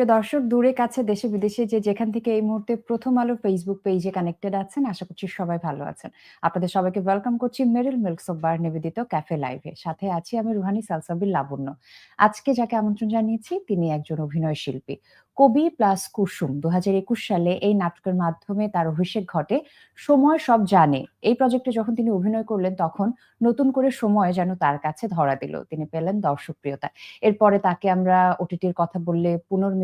প্রিয় দর্শক, দূরে কাছে দেশে বিদেশে যে যেখান থেকে এই মুহূর্তে প্রথম আলো ফেসবুক পেজে কানেক্টেড আছেন, আশা করছি সবাই ভালো আছেন। আপনাদের সবাইকে ওয়েলকাম করছি মেরিল মিল্ক সোপ বার নিবেদিত ক্যাফে লাইভে সাথে আছি আমি রুহানি সালসাবিল লাবণ্য। আজকে যাকে আমন্ত্রণ জানিয়েছি, তিনি একজন অভিনয় শিল্পী। কবি প্লাস কুসুম দু সালে এই নাটকের মাধ্যমে তার অভিষেক ঘটে। সময় সব জানে। এই প্রজেক্টে যখন তিনি অভিনয় করলেন, তখন নতুন করে সময় যেন তার কাছে ধরা দিল। তিনি পেলেন দর্শকপ্রিয়তা। এরপরে তাকে আমরা ওটিটির কথা বললে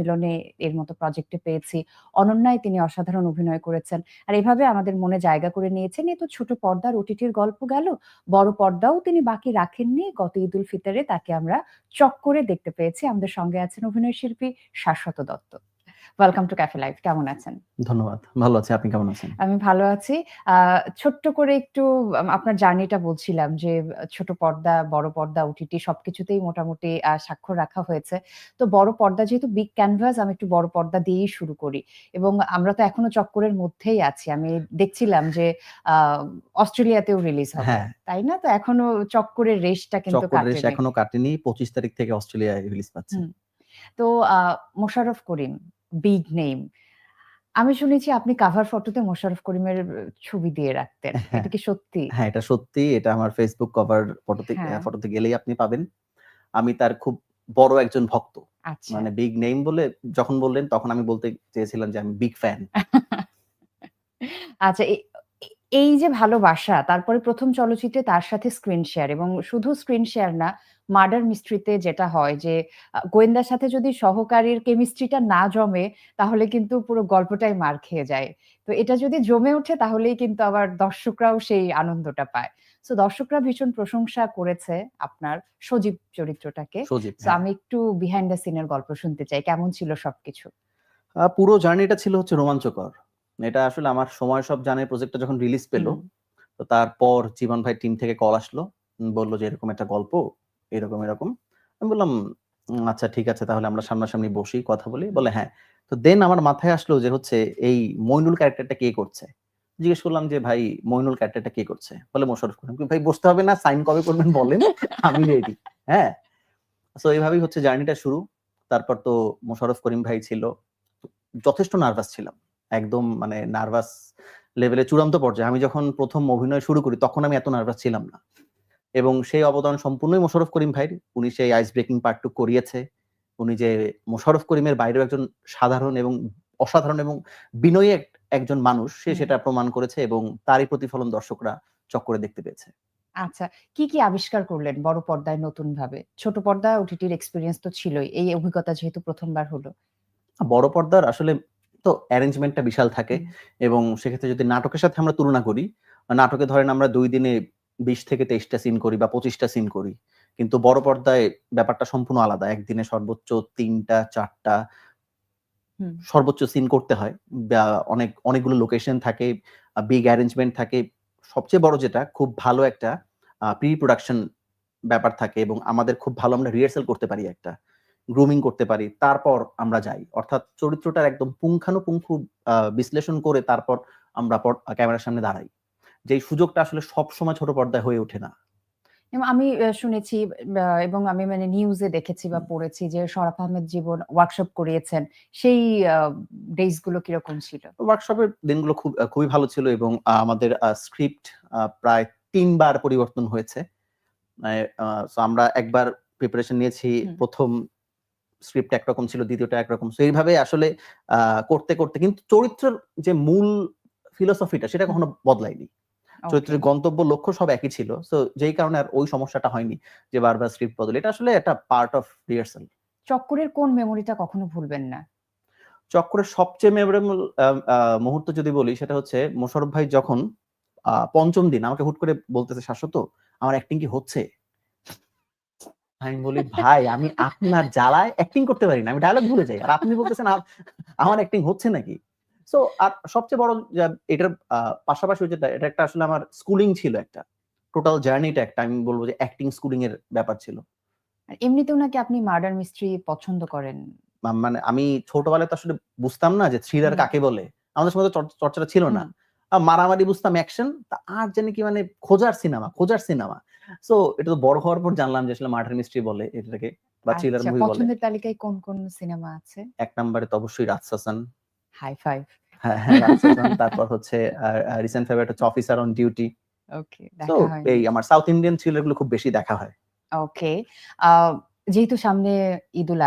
পুনর্মিলনে এর মতো প্রজেক্টে পেয়েছি। অনন্যায় তিনি অসাধারণ অভিনয় করেছেন। আর এভাবে আমাদের মনে জায়গা করে নিয়েছেন। এই তো ছোট পর্দার ওটিটির গল্প গেল। বড় পর্দাও তিনি বাকি রাখেননি। গত ঈদ উল ফিতরে তাকে আমরা চক করে দেখতে পেয়েছি। আমাদের সঙ্গে আছেন অভিনয় শিল্পী Shashwata Dutta. Welcome to cafe live কেমন আছেন? ধন্যবাদ। ভালো আছি। আপনি কেমন আছেন? আমি ভালো আছি। ছোট্ট করে একটু আপনার জার্নিটা বলছিলাম যে ছোট পর্দা বড় পর্দা ওটিটি সবকিছুতেই মোটামুটি স্বাক্ষর রাখা হয়েছে। তো বড় পর্দা যেহেতু বিগ ক্যানভাস আমি একটু বড় পর্দা দিয়েই শুরু করি। এবং আমরা তো এখনও চক্করের মধ্যেই আছি। আমি দেখছিলাম যে আহ, অস্ট্রেলিয়াতেও রিলিজ হবে। হ্যাঁ। তাই না? তো এখনও চক্করের রেশটা কিন্তু এখনও কাটেনি। পঁচিশ তারিখ থেকে অস্ট্রেলিয়ায় রিলিজ পাচ্ছে। তো আহ, মোশাররফ করিম বিগ নেম আমি শুনেছি আপনি কাভার ফটোতে মোশাররফ করিমের ছবি দিয়ে রাখতেন। হ্যাঁ। এটা কি সত্যি? হ্যাঁ এটা সত্যি। এটা আমার ফেসবুক কভার ফটোতে। ফটোতে গেলেই আপনি পাবেন। আমি তার খুব বড় একজন ভক্ত। আচ্ছা। মানে বিগ নেম বলে যখন বললেন তখন আমি বলতে চেয়েছিলাম যে আমি বিগ ফ্যান আচ্ছা এই যে ভালোবাসা তারপরে প্রথম চলচ্চিত্রে তার সাথে স্ক্রিন শেয়ার এবং শুধু স্ক্রিন শেয়ার না মার্ডার মিস্ট্রিতে যেটা হয় যে গোয়েন্দার সাথে যদি সহকারীর কেমিস্ট্রিটা না জমে তাহলে কিন্তু পুরো গল্পটাই মার খেয়ে যায়। তো এটা যদি জমে ওঠে তাহলেই কিন্তু আবার দর্শকরাও সেই আনন্দটা পায়। তো দর্শকরা ভীষণ প্রশংসা করেছে আপনার সজীব চরিত্রটাকে। তো হ্যাঁ। আমি একটু বিহাইন্ড দ্য সিনের গল্প শুনতে চাই। কেমন ছিল সবকিছু? পুরো জার্নিটা ছিল হচ্ছে রোমাঞ্চকর। এটা আসলে আমার সময় সব জানে প্রজেক্টটা যখন রিলিজ পেল তো তারপর জীবন ভাই টিম থেকে কল আসলো। বলল যে এরকম একটা গল্প এরকম এরকম। আমি বললাম আচ্ছা ঠিক আছে, তাহলে আমরা সামনাসামনি বসি, কথা বলি। বলে হ্যাঁ। তো দেন আমার মাথায় আসলো যে হচ্ছে, এই মইনুল ক্যারেক্টারটা কে করছে? জিজ্ঞেস করলাম যে, ভাই, মইনুল ক্যারেক্টারটা কে করছে? বলে মোশারফ করিম। ভাই, বসতে হবে না সাইন কবে করবেন বলেন, আমি রেডি হ্যাঁ? তো এইভাবেই হচ্ছে জার্নিটা শুরু। তারপর তো মোশারফ করিম ভাই ছিল। যথেষ্ট নার্ভাস ছিলাম। একদম মানে নার্ভাস লেভেলে চূড়ান্ত পর্যায়ে। আমি যখন প্রথম অভিনয় শুরু করি, তখন আমি এত নার্ভাস ছিলাম না। এবং সেই অবদান সম্পূর্ণই মোশাররফ করিম ভাইয়ের। উনি সেই আইস ব্রেকিং পার্টটুক করিয়েছে। উনি যে মোশাররফ করিমের বাইরেও একজন সাধারণ এবং অসাধারণ এবং বিনয়ী একজন মানুষ সে সেটা প্রমাণ করেছে এবং তারই প্রতিফলন দর্শকরা চক্করে দেখতে পেয়েছে। আচ্ছা কি কি আবিষ্কার করলেন বড় পর্দায় নতুন ভাবে ছোট পর্দা ওটিটির এক্সপিরিয়েন্স তো ছিলই এই অভিজ্ঞতা যেহেতু প্রথমবার হলো। বড় পর্দার আসলে তো অ্যারেঞ্জমেন্টটা বিশাল থাকে এবং সেক্ষেত্রে যদি নাটকের সাথে আমরা তুলনা করি নাটকে ধরেন আমরা দুই দিনে বিশ থেকে তেইশটা সিন করি বা পঁচিশটা সিন করি। কিন্তু বড় পর্দায় ব্যাপারটা সম্পূর্ণ আলাদা। একদিনে সর্বোচ্চ তিনটা চারটা সর্বোচ্চ সিন করতে হয়। অনেক অনেকগুলো লোকেশন থাকে বিগ অ্যারেঞ্জমেন্ট থাকে। সবচেয়ে বড় যেটা খুব ভালো একটা প্রি প্রোডাকশন ব্যাপার থাকে এবং আমাদের খুব ভালো আমরা রিহার্সাল করতে পারি একটা গ্রুমিং করতে পারি তারপর আমরা যাই। অর্থাৎ চরিত্রটার একদম পুঙ্খানুপুঙ্খু আহ, বিশ্লেষণ করে তারপর আমরা ক্যামেরার সামনে দাঁড়াই। যেই সুযোগটা আসলে সব সময় ছোট পর্দায় হয়ে ওঠে না। আমি শুনেছি এবং আমি মানে নিউজে দেখেছি বা পড়েছি যে শরাফ আহমেদ জীবন ওয়ার্কশপ করিয়েছেন। সেই ডেজগুলো কীরকম ছিল? ওয়ার্কশপের দিনগুলো খুব খুবই ভালো ছিল এবং আমাদের স্ক্রিপ্ট প্রায় তিনবার পরিবর্তন হয়েছে। সো আমরা একবার প্রিপারেশন নিয়েছি প্রথম স্ক্রিপ্ট একরকম ছিল দ্বিতীয়টা একরকম। সো এইভাবে আসলে করতে করতে কিন্তু চরিত্রের যে মূল ফিলোসফিটা সেটা কখনো বদলায়নি। চরিত্রের গন্তব্য লক্ষ্য সব একই ছিল। সো যেই কারণে আর ওই সমস্যাটা হয়নি যে বারবার স্ক্রিপ্ট বদল। এটা আসলে একটা পার্ট অফ রিহার্সাল চক্করের কোন মেমোরিটা কখনো ভুলবেন না? চক্রের সবচেয়ে মেমোরেবল মুহূর্ত যদি বলি সেটা হচ্ছে মোশারফ ভাই যখন পঞ্চম দিন আমাকে হুট করে বলতেছে শাশ্বত আমার অ্যাক্টিং কি হচ্ছে? আমি বলি ভাই আমি আপনার জ্বালায় অ্যাক্টিং করতে পারি না। আমি ডায়লগ ভুলে যাই। আর আপনি বলতেছেন আমার অ্যাক্টিং হচ্ছে নাকি? সো আর সবচেয়ে বড় এটার পাশাপাশি যেটা এটা একটা আসলে আমার স্কুলিং ছিল একটা। টোটাল জার্নিটা একটা আমি বলব যে অ্যাক্টিং স্কুলিং এর ব্যাপার ছিল। আর এমনিতেও নাকি আপনি মার্ডার মিস্ট্রি পছন্দ করেন? মানে আমি ছোটবেলায় তো আসলে বুঝতাম না যে থ্রিলার কাকে বলে। আমাদের সময় তো চর্চাটা ছিল না। আর মারামারি বুঝতাম অ্যাকশন তা আর জানি কি মানে খোঁজার সিনেমা খোঁজার সিনেমা সো এটা তো বড় হওয়ার পর জানলাম যে আসলে মার্ডার মিস্ট্রি বলে এটাকে বা থ্রিলার আচ্ছা, মুভি বলে। পছন্দের তালিকায় কোন কোন সিনেমা আছে? এক নম্বরে তো অবশ্যই রাজশাসন। হাই ফাইভ হ্যাঁ হ্যাঁ রাজশাসন তারপর হচ্ছে রিসেন্ট ফেভারিট হচ্ছে অফিসার অন ডিউটি ওকে দেখা হয় এই আমার সাউথ ইন্ডিয়ান থ্রিলারগুলো খুব বেশি দেখা হয়। ওকে যেহেতু সামনে ঈদুল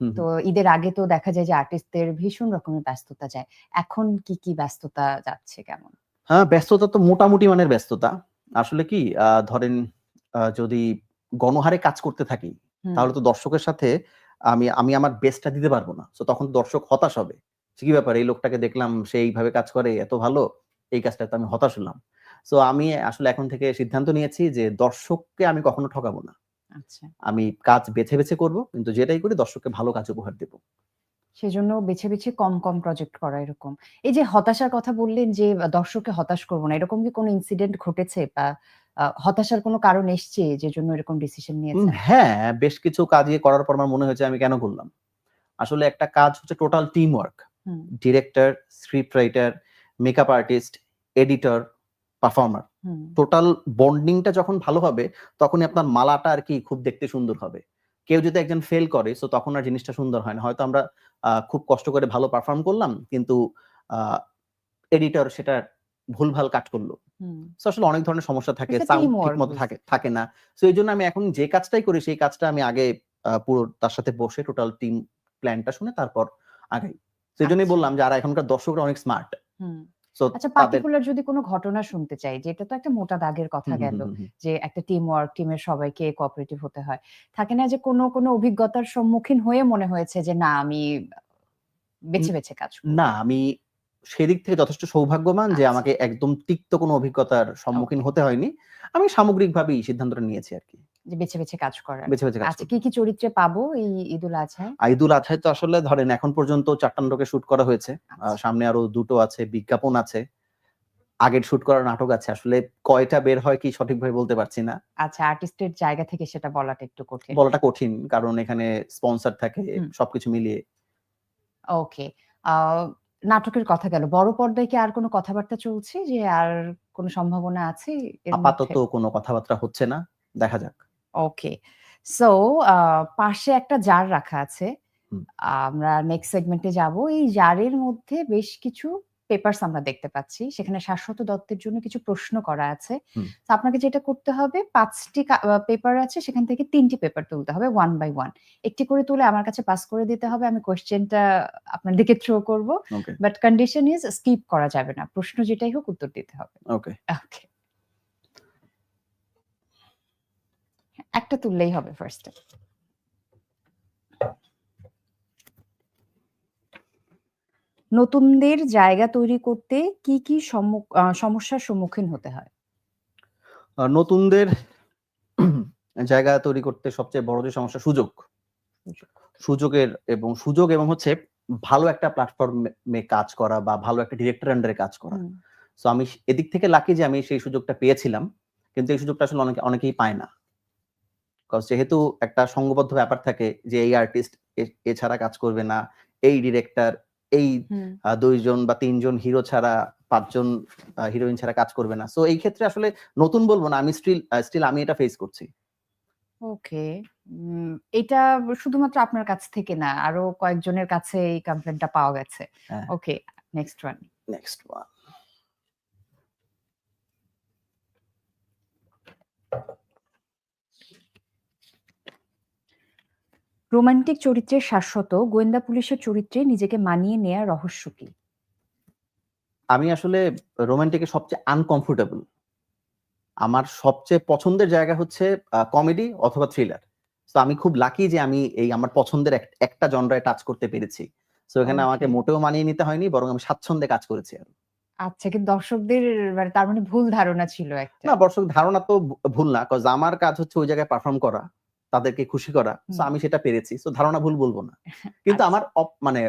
হুম, তো ঈদের আগে তো দেখা যায় যে আর্টিস্টদের ভীষণ রকমের ব্যস্ততা যায়। এখন কি কি ব্যস্ততা যাচ্ছে কেমন? হ্যাঁ ব্যস্ততা তো মোটামুটি মানের ব্যস্ততা। আসলে কি ধরেন যদি গণহারে কাজ করতে থাকি তাহলে তো দর্শকের সাথে আমি আমি আমার বেস্টটা দিতে পারব না। তো তখন দর্শক হতাশ হবে। সে কি ব্যাপার? এই লোকটাকে দেখলাম সে এইভাবে কাজ করে এত ভালো। এই কাজটা তো আমি হতাশ হলাম। তো আমি আসলে এখন থেকে সিদ্ধান্ত নিয়েছি যে দর্শককে আমি কখনো ঠকাবো না। আচ্ছা। আমি কাজ বেছে বেছে করব কিন্তু যেটাই করি দর্শককে ভালো কাজ উপহার দেবো। সেজন্য বেছে বেছে কম কম প্রজেক্ট করা এরকম। এই যে হতাশার কথা বললেন যে দর্শককে হতাশ করব না এরকম কি কোনো ইনসিডেন্ট ঘটেছে? বা হতাশার কোনো কারণ এসছে যে জন্য এরকম ডিসিশন নিয়েছেন? হ্যাঁ বেশ কিছু কাজে করার পর আমার মনে হয়েছে আমি কেন করলাম? আসলে একটা কাজ হচ্ছে total team work director script writer makeup artist editor performer total বন্ডিংটা যখন ভালো হবে তখনই আপনার মালাটা আর কি খুব দেখতে সুন্দর হবে। কেউ যদি একজন ফেল করে সো তখন আর জিনিসটা সুন্দর হয় না। হয়তো আমরা খুব কষ্ট করে ভালো পারফর্ম করলাম কিন্তু এডিটর সেটা ভুলভাল কাট করল। আসলে অনেক ধরনের সমস্যা থাকে সাউন্ড ঠিক মতো থাকে থাকে না। তো এই জন্য আমি এখন যে কাজটাই করি সেই কাজটা আমি আগে পুরো তার সাথে বসে টোটাল টিম প্ল্যানটা শুনে তারপর আগাই। সেই জন্যই আচ্ছা। বললাম যে আর এখনকার দর্শকরা অনেক স্মার্ট হুম। আচ্ছা পার্টিকুলার যদি কোনো ঘটনা শুনতে চাই যে এটা তো একটা মোটা দাগের কথা গেল। যে একটা টিম ওয়ার্ক টিমের সবাইকে কোঅপারেটিভ হতে হয় থাকে না যে কোনো কোনো অভিজ্ঞতার সম্মুখীন হয়ে মনে হয়েছে যে না আমি বেছে বেছে কাজ না আমি সেদিক থেকে যথেষ্ট সৌভাগ্যবান যে আচ্ছা। আমাকে একদম তিক্ত কোনো অভিজ্ঞতার সম্মুখীন হতে হয়নি আমি সামগ্রিকভাবেই সিদ্ধান্তটা নিয়েছি আর কি যে বেছে বেছে কাজ করার। বেছে বেছে কাজ আচ্ছা কি কি চরিত্রে পাবো এই ঈদুল আজহায় আইদুল আজহায় তো আসলে ধরেন এখন পর্যন্ত চারটা নাটকে শুট করা হয়েছে। আচ্ছা। সামনে আরও দুটো আছে বিজ্ঞাপন আছে। আগের শুট করা নাটক আছে। আসলে কয়টা বের হয় কি সঠিকভাবে বলতে পারছি না। আচ্ছা আর্টিস্টের জায়গা থেকে সেটা বলাটা একটু কঠিন। বলাটা কঠিন কারণ এখানে স্পন্সর থাকে সবকিছু মিলিয়ে। ওকে নাটকের কথা গেল। বড় পর্দায় কি আর কোনো কথাবার্তা চলছে যে আর কোনো সম্ভাবনা আছে আপাতত কোনো কথাবার্তা হচ্ছে না। দেখা যাক। ওকে সো পাশে একটা জার রাখা আছে। আমরা নেক্সট সেগমেন্টে যাব। এই জারের মধ্যে বেশ কিছু পেপারস আমরা দেখতে পাচ্ছি। সেখানে শাশ্বত দত্তের জন্য কিছু প্রশ্ন করা আছে। তো আপনাকে যেটা করতে হবে পাঁচটি পেপার আছে সেখান থেকে তিনটি পেপার তুলতে হবে ওয়ান বাই ওয়ান একটি করে তুলে আমার কাছে পাস করে দিতে হবে আমি কোয়েশ্চেনটা আপনার দিকে থ্রো করব। বাট কন্ডিশন ইজ স্কিপ করা যাবে না। প্রশ্ন যেটাই হোক উত্তর দিতে হবে। ওকে ওকে একটা তুললেই হবে ফার্স্টে নতুনদের জায়গা তৈরি করতে কি কি সমস্যার সম্মুখীন হতে হয়? নতুনদের জায়গা তৈরি করতে সবচেয়ে বড় যে সমস্যা সুযোগ। সুযোগ। সুযোগের এবং সুযোগ এবং হচ্ছে ভালো একটা প্ল্যাটফর্মে কাজ করা বা ভালো একটা ডিরেক্টর আন্ডারে কাজ করা। সো আমি এদিক থেকে লাকি যে আমি সেই সুযোগটা পেয়েছিলাম কিন্তু এই সুযোগটা আসলে অনেকে অনেকেই পায় না। Because যেহেতু একটা সঙ্গবদ্ধ ব্যাপার থাকে যে এই আর্টিস্ট এছাড়া কাজ করবে না এই ডিরেক্টর এই দুইজন বা তিনজন হিরো ছাড়া পাঁচজন হিরোইন ছাড়া কাজ করবে না। সো এই ক্ষেত্রে আসলে নতুন বলব না আমি স্টিল স্টিল আমি এটা ফেস করছি। ওকে এটা শুধুমাত্র আপনার কাছ থেকে না আরও কয়েকজনের কাছে এই কমপ্লেনটা পাওয়া গেছে। Okay next one next one romantic চরিত্রের শাশ্বত গোয়েন্দা পুলিশের চরিত্রে নিজেকে মানিয়ে নেয়ার রহস্য কি? আমি আসলে রোমান্টিকের সবচেয়ে আনকমফোর্টেবল আমার সবচেয়ে পছন্দের জায়গা হচ্ছে কমেডি অথবা থ্রিলার তো আমি খুব লাকি যে আমি এই আমার পছন্দের একটা জনরায় টাচ করতে পেরেছি। তো এখানে আমাকে মোটেও মানিয়ে নিতে হয়নি বরং আমি স্বাচ্ছন্দ্যে কাজ করেছি আর। আচ্ছা কিন্তু দর্শকদের মানে তার মানে ভুল ধারণা ছিল একটা। না দর্শক ধারণা তো ভুল না কজ আমার কাজ হচ্ছে ওই জায়গায় পারফর্ম করা। তাদেরকে খুশি করা। তো আমি সেটা পেরেছি। তো ধারণা ভুল বলব না। কিন্তু আচ্ছা। আমার মানে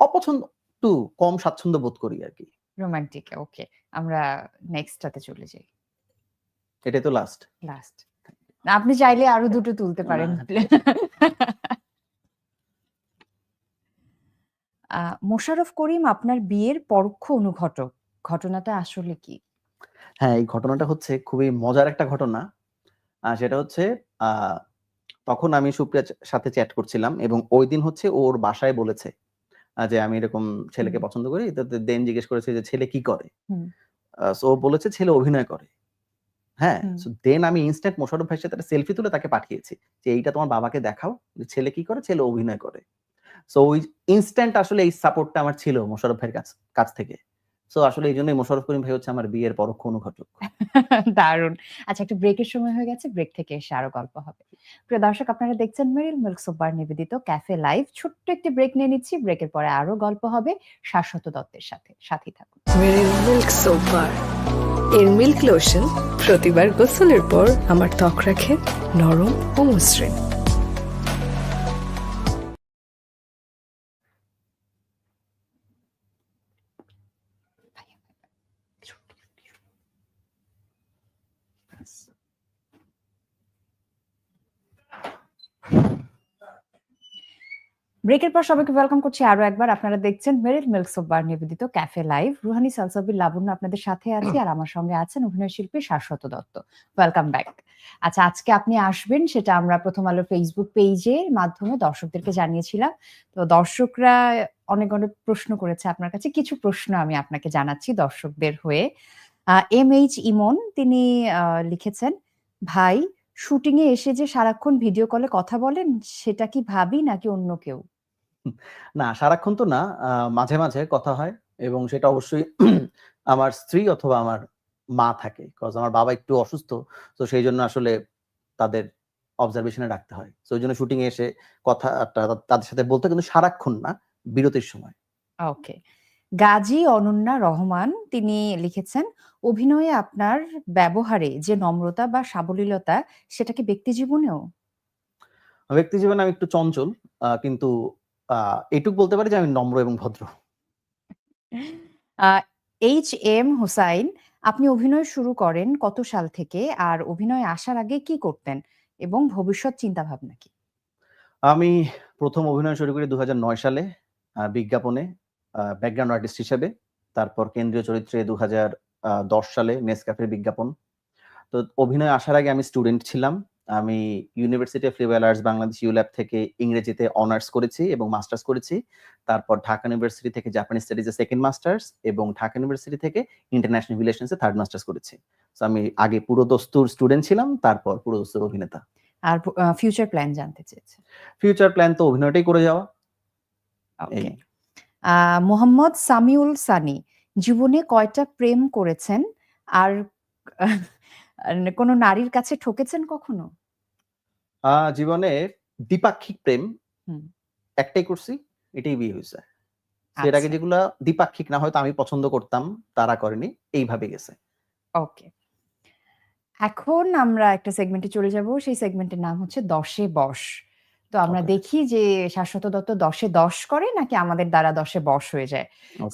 অপছন্দ একটু কম স্বাচ্ছন্দ্য বোধ করি আর কি। রোমান্টিক ওকে আমরা নেক্সটটাতে চলে যাই। এটাই তো লাস্ট লাস্ট আপনি চাইলে আরও দুটো তুলতে পারেন। মোশাররফ করিম আপনার বিয়ের পরোক্ষ অনুঘটক। ঘটনাটা আসলে কি? হ্যাঁ, এই ঘটনাটা হচ্ছে খুবই মজার একটা ঘটনা। সেটা হচ্ছে তখন আমি সুপ্রিয়ার সাথে চ্যাট করছিলাম এবং ঐদিন হচ্ছে ওর বাসায় বলেছে যে আমি এরকম ছেলেকে পছন্দ করি। দেন জিজ্ঞেস করেছে যে ছেলে কি করে? ও বলেছে ছেলে অভিনয় করে। হ্যাঁ? দেন আমি ইনস্ট্যান্ট মোশাররফ ভাইয়ের সাথে সেলফি তুলে তাকে পাঠিয়েছি। যে এইটা তোমার বাবাকে দেখাও। যে ছেলে কি করে? ছেলে অভিনয় করে। সো ওই ইনস্ট্যান্ট আসলে এই সাপোর্টটা আমার ছিল মোশাররফ ভাইয়ের কাছ কাছ থেকে। সো আসলে এইজন্যই মোশাররফ করিম ভাই হচ্ছে আমার বিয়ের পরোক্ষ অনুঘটক। দারুণ। আচ্ছা একটা ব্রেকের সময় হয়ে গেছে। ব্রেক থেকে এসে আরও গল্প হবে। প্রিয় দর্শক আপনারা দেখছেন মেরিল মিল্ক সোপার নিবেদিত ক্যাফে লাইভ। ছোট্ট একটি ব্রেক নিয়ে নিচ্ছি। ব্রেকের পরে আরও গল্প হবে শাশ্বত দত্তের সাথে। সাথেই থাকুন। মেরিল মিল্ক সোপার এর মিল্ক লোশন প্রতিবার গোসলের পর আমার ত্বক রাখে নরম ও মসৃণ ব্রেকের পর সবাইকে ওয়েলকাম করছি আরও একবার। আপনারা দেখছেন মেরিল মিল্ক সোপ বার নিবেদিত ক্যাফে লাইভ। রুহানি সালসাবির লাবণ্য আপনাদের সাথে আছি আর আমার সঙ্গে আছেন অভিনয় শিল্পী শাশ্বত দত্ত। Welcome back. আচ্ছা আজকে আপনি আসবেন সেটা আমরা প্রথম আলো ফেসবুক পেজের মাধ্যমে দর্শকদেরকে জানিয়েছিলাম। তো দর্শকরা অনেক, অনেক প্রশ্ন করেছে আপনার কাছে। কিছু প্রশ্ন আমি আপনাকে জানাচ্ছি দর্শকদের হয়ে। আ এমএইচ ইমন তিনি লিখেছেন, "ভাই শুটিং এ এসে যে সারাক্ষণ ভিডিও কলে কথা বলেন সেটা কি ভাবি নাকি অন্য কেউ?" না সারাক্ষণ তো না। মাঝে, মাঝে কথা হয় এবং সেটা অবশ্যই আমার স্ত্রী অথবা আমার মা থাকে। কজ আমার বাবা একটু অসুস্থ। তো সেই জন্য আসলে তাদের অবজারভেশন রাখতে হয়। সো ওইজন্য শুটিং এ এসে কথাটা তাদের সাথে বলতে কিন্তু সারাক্ষণ না, বিরতির সময়। ওকে। গাজী অনন্যা রহমান তিনি লিখেছেন, "অভিনয়ে আপনার ব্যবহারে যে নম্রতা বা সাবলীলতা সেটা কি ব্যক্তিজীবনেও?" ব্যক্তি জীবনে আমি একটু চঞ্চল। কিন্তু এটুক বলতে পারি যে আমি নম্র এবং ভদ্র। এইচ এম হুসাইন "আপনি অভিনয় শুরু করেন কত সাল থেকে? আর অভিনয়ে আসার আগে কি করতেন? এবং ভবিষ্যৎ চিন্তাভাবনা কি?" আমি প্রথম অভিনয় শুরু করি ২০০৯ সালে বিজ্ঞাপনে ব্যাকগ্রাউন্ড আর্টিস্ট হিসেবে। তারপর কেন্দ্রীয় চরিত্রে ২০১০ সালে নেসক্যাফের বিজ্ঞাপন। তো অভিনয় আসার আগে আমি স্টুডেন্ট ছিলাম। আমি university of liberal arts Bangladesh ULAB থেকে ইংরেজিতে অনার্স করেছি এবং মাস্টার্স করেছি। তারপর ঢাকা ইউনিভার্সিটি থেকে জাপানিজ স্টাডিজ এ সেকেন্ড মাস্টার্স এবং ঢাকা ইউনিভার্সিটি থেকে ইন্টারন্যাশনাল রিলেশনস এ থার্ড মাস্টার্স করেছি। সো আমি আগে পুরো দস্তুর স্টুডেন্ট ছিলাম, তারপর পুরো দস্তুর অভিনেতা। আর ফিউচার প্ল্যান জানতে চেয়েছে। ফিউচার প্ল্যান তো অভিনয়টাই করে যাওয়া। ওকে। মোহাম্মদ সামিউল সানি, "জীবনে কয়টা প্রেম করেছেন? আর কোন নারীর কাছে ঠকেছেন কখনো?" আ জীবনে দ্বিপাক্ষিক প্রেম হুম। একটাই করছি, এটাই বিয়ে হয়েছে এর আগে আচ্ছা। যেগুলা দ্বিপাক্ষিক না হয়তো আমি পছন্দ করতাম, তারা করেনি। এইভাবে গেছে। ওকে। এখন আমরা একটা সেগমেন্টে চলে যাব। সেই সেগমেন্টের নাম হচ্ছে ১০ এ বশ। তো আমরা দেখি যে শাশ্বত দত্ত দশে দশ করে নাকি আমাদের দ্বারা ১০ এ বশ হয়ে যায়।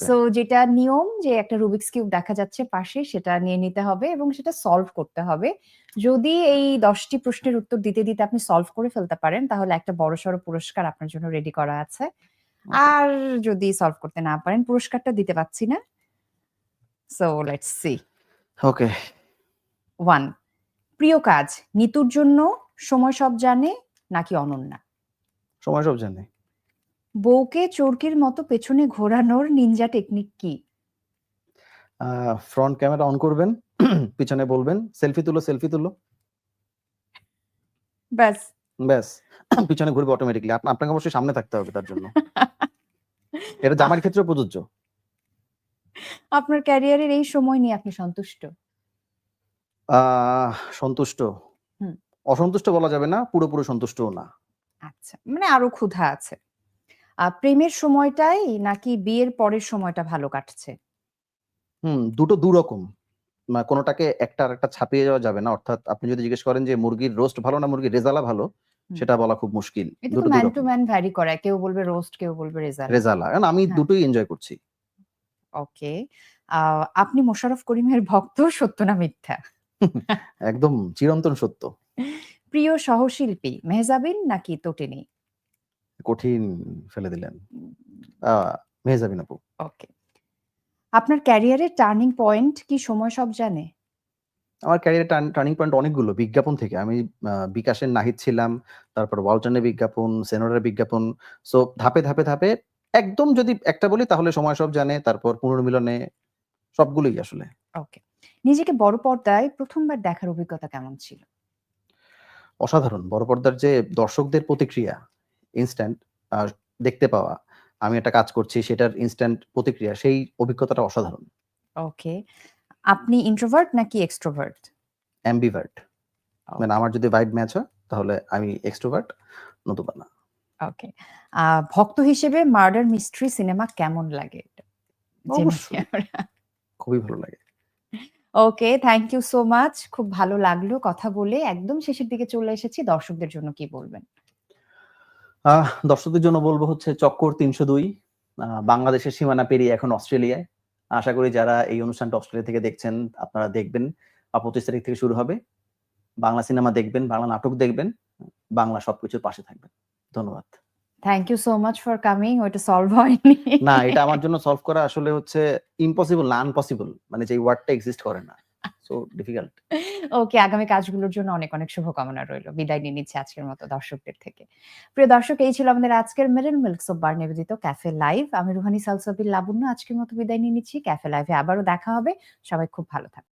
সো যেটা নিয়ম যে একটা রুবিকস কিউব দেখা যাচ্ছে পাশে সেটা নিয়ে নিতে হবে এবং সেটা সলভ করতে হবে। যদি এই দশটি প্রশ্নের উত্তর দিতে, দিতে আপনি সলভ করে ফেলতে পারেন তাহলে একটা বড়সড় পুরস্কার আপনার জন্য রেডি করা আছে। আর যদি সলভ করতে না পারেন পুরস্কারটা দিতে পারছি না। So let's see. Okay. One প্রিয় কাজ, নিতুর জন্য সময় সব জানে নাকি অনন্যা? সময় সব জানে। বউকে চোরকির মতো পেছনে ঘোরানোর নিনজা টেকনিক কি? ফ্রন্ট ক্যামেরা অন করবেন, পিছনে বলবেন, "সেলফি তুলো, সেলফি তুলো।" ব্যাস। ব্যাস। পিছনে ঘুরবে অটোমেটিক্যালি। আপনাকে অবশ্যই সামনে থাকতে হবে তার জন্য। এটা জামার ক্ষেত্রেও প্রযোজ্য। আপনার ক্যারিয়ারের এই সময় নিয়ে আপনি সন্তুষ্ট? সন্তুষ্ট। অসন্তুষ্ট বলা যাবে না, পুরোপুরি সন্তুষ্টও না। আচ্ছা, মানে আরও ক্ষুধা আছে। প্রেমের সময়টাই নাকি বিয়ের পরের সময়টা ভালো কাটছে? হুম, দুটো দুরকম। মা কোনটাকে একটা আর একটা ছাপিয়ে যাওয়া যাবে না। অর্থাৎ আপনি যদি জিজ্ঞেস করেন যে মুরগির রোস্ট ভালো না মুরগির রেজালা ভালো, হুম। সেটা বলা খুব মুশকিল। এটা তো দুটো ম্যান টু। ম্যান ভ্যারি করে। কেউ বলবে রোস্ট, কেউ বলবে রেজালা। রেজালা। কারণ আমি হ্যাঁ। দুটোই এনজয় করছি। ওকে। আপনি মোশাররফ করিমের ভক্ত সত্য না মিথ্যা? একদম চিরন্তন সত্য। প্রিয় সহশিল্পী মেহজাবিন নাকি তটিনী? কঠিন ফেলে দিলেন। মেহজাবিন আপু। ওকে। আপনার ক্যারিয়ারের টার্নিং পয়েন্ট কি সময় সব জানে? আমার ক্যারিয়ার টার্নিং পয়েন্ট অনেকগুলো বিজ্ঞাপন থেকে। আমি বিকাশের নাহিদ ছিলাম তারপর ওয়ালটনের বিজ্ঞাপন সেনোরের বিজ্ঞাপন। সো ধাপে ধাপে ধাপে একদম যদি একটা বলি তাহলে সময় সব জানে তারপর পুনর্মিলনে সবগুলোই আসলে। ওকে। নিজেকে বড় পর্দায় প্রথমবার দেখার অভিজ্ঞতা কেমন ছিল? অসাধারণ বড় পর্দার যে দর্শকদের প্রতিক্রিয়া ইনস্ট্যান্ট দেখতে পাওয়া আমি একটা কাজ করছি সেটার ইনস্ট্যান্ট প্রতিক্রিয়া সেই অভিজ্ঞতাটা অসাধারণ। ওকে আপনি ইন্ট্রোভার্ট নাকি এক্সট্রোভার্ট অ্যাম্বিভার্ট মানে আমার যদি ভাইব ম্যাচ হয় তাহলে আমি এক্সট্রোভার্ট নতুবা না। ওকে ভক্ত হিসেবে মার্ডার মিস্ট্রি সিনেমা কেমন লাগে। খুবই ভালো লাগে। Okay thank you so much খুব ভালো লাগল কথা বলে। একদম শেষের দিকে চলে এসেছি। দর্শকদের জন্য কি বলবেন? দর্শকদের জন্য বলব হচ্ছে চক্কর তিনশো দুই। বাংলাদেশের সীমানা পেরিয়ে এখন অস্ট্রেলিয়ায়। আশা করি যারা এই অনুষ্ঠানটা অস্ট্রেলিয়া থেকে দেখছেন, আপনারা দেখবেন। পঁচিশ তারিখ থেকে শুরু হবে। বাংলা সিনেমা দেখবেন, বাংলা নাটক দেখবেন। বাংলা সবকিছুর পাশে থাকবেন। ধন্যবাদ। Thank you so much for coming ওইটা সলভ হয়নি। না এটা আমার জন্য সলভ করা আসলে হচ্ছে ইম্পসিবল না আনপসিবল মানে যে ওয়ার্ডটা এক্সিস্ট করে না। সো ডিফিকাল্ট ওকে আগামী কাজগুলোর জন্য অনেক অনেক শুভকামনা রইল। বিদায় নিয়ে নিচ্ছে আজকের মতো দর্শকদের থেকে। প্রিয় দর্শক এই ছিল আমাদের আজকের মেরিল মিল্ক সোপ বার নিবেদিত ক্যাফে লাইভ আমি রুহানি সালসাবিল লাবণ্য আজকের মতো বিদায় নিয়ে নিচ্ছি। ক্যাফে লাইভে আবারও দেখা হবে। সবাই খুব ভালো থাকবে